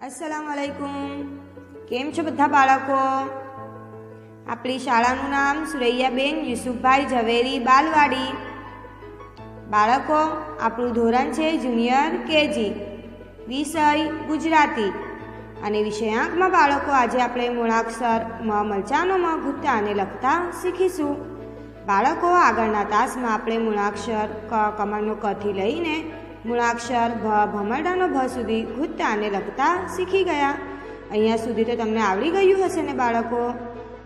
અસલામ વાલેકુમ કેમ છો બધા બાળકો? આપણી શાળાનું નામ સુરૈયાબેન યુસુફભાઈ ઝવેરી બાલવાડી. બાળકો, આપણું ધોરણ છે જુનિયર કેજી, વિષય ગુજરાતી. અને વિષયાંકમાં બાળકો, આજે આપણે મૂળાક્ષર મ, મલચાનો મ ગુત્તાને લખતા શીખીશું. બાળકો, આગળના તાસમાં આપણે મૂળાક્ષર ક, કમળનો કથી લઈને મૂળાક્ષર ભ ભમરડાનો ભ સુધી ગુત્તા અને લખતા શીખી ગયા. અહીંયા સુધી તો તમને આવડી ગયું હશે ને બાળકો?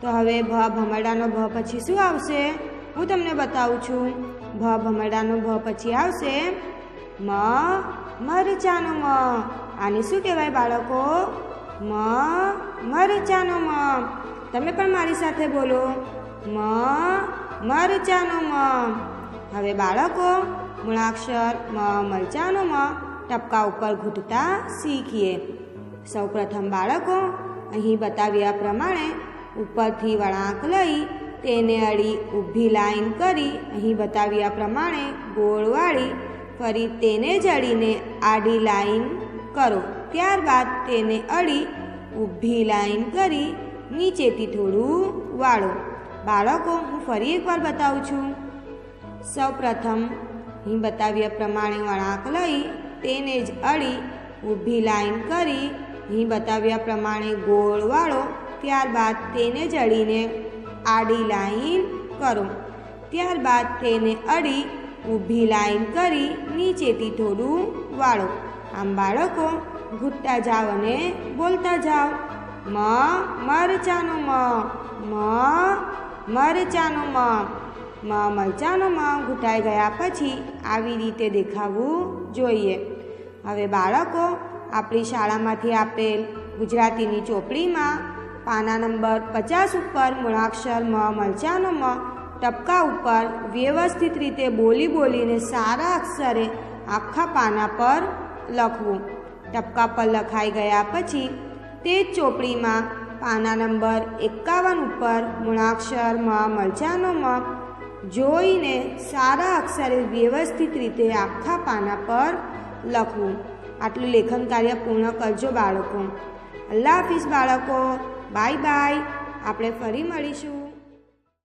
તો હવે ભ ભમરડાનો ભ પછી શું આવશે? હું તમને બતાવું છું. ભ ભમરડાનો ભ પછી આવશે મ મરચાનો મ. આને શું કહેવાય બાળકો? મ મરચાનો મ. તમે પણ મારી સાથે બોલો. મ મરચાનો મ. હવે બાળકો મૂળાક્ષર મ મરચાનો મ ટપકા ઉપર ઘૂંટતા શીખીએ. સૌપ્રથમ બાળકો અહીં બતાવ્યા પ્રમાણે ઉપરથી વળાંક લઈ તેને અડી ઊભી લાઈન કરી અહીં બતાવ્યા પ્રમાણે ગોળ વાળી ફરી તેને જ અડીને આડી લાઈન કરો. ત્યારબાદ તેને અડી ઊભી લાઈન કરી નીચેથી થોડું વાળો. બાળકો, હું ફરી એકવાર બતાવું છું. સૌપ્રથમ અહીં બતાવ્યા પ્રમાણે વળાંક લઈ તેને જ અડી ઊભી લાઈન કરી. અહીં બતાવ્યા પ્રમાણે ગોળ વાળો, ત્યારબાદ તેને જ અડીને આડી લાઈન કરો. ત્યારબાદ તેને અડી ઊભી લાઈન કરી નીચેથી થોડું વાળો. આમ બાળકો, ઘૂંટતા જાઓ અને બોલતા જાઓ મ, મરચાનું મ મ, મરચાનો મ મ મરચાનો મ ઘૂંટાઈ ગયા પછી આવી રીતે દેખાવું જોઈએ. હવે બાળકો, આપણી શાળામાંથી આપેલ ગુજરાતીની ચોપડીમાં પાના નંબર પચાસ ઉપર મૂળાક્ષર મ, મરચાંનો મ, ટપકા ઉપર વ્યવસ્થિત રીતે બોલી બોલીને સારા અક્ષરે આખા પાના પર લખવું. ટપકા પર લખાઈ ગયા પછી તે જ ચોપડીમાં પાના નંબર એકાવન ઉપર મૂળાક્ષર મ, મરચાંનો મ જોઈને સારા અક્ષરે વ્યવસ્થિત રીતે આખા પાના પર લખવું. આટલું લેખન કાર્ય પૂર્ણ કરજો બાળકો. અલ્લાહ હાફિઝ બાળકો. Bye bye. આપણે ફરી મળીશું.